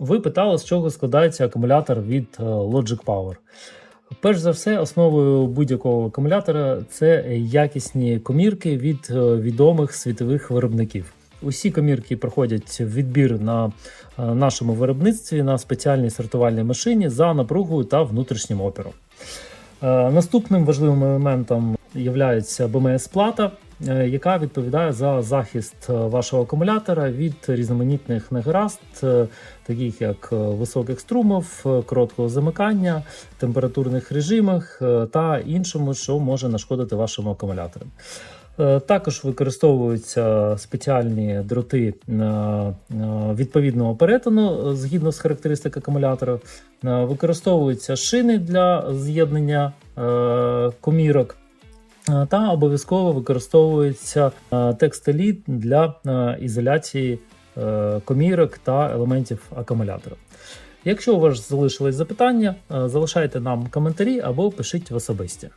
Ви питали, з чого складається акумулятор від е, Logic Power. Перш за все, основою будь-якого акумулятора це якісні комірки від е, відомих світових виробників. Усі комірки проходять відбір на е, нашому виробництві на спеціальній сортувальній машині за напругою та внутрішнім опіром. Наступним важливим елементом є БМС-плата, яка відповідає за захист е, вашого акумулятора від різноманітних негаразд, е, таких як е, високих струмів, е, короткого замикання, температурних режимах е, та іншому, що може нашкодити вашому акумулятору. Е, Також використовуються спеціальні дроти е, е, відповідного перетину е, згідно з характеристик акумулятора. Е, Використовуються шини для з'єднання е, комірок. Та обов'язково використовується текстиліт для ізоляції е, комірок та елементів акумулятора. Якщо у вас залишились запитання, залишайте нам коментарі або пишіть в особисті.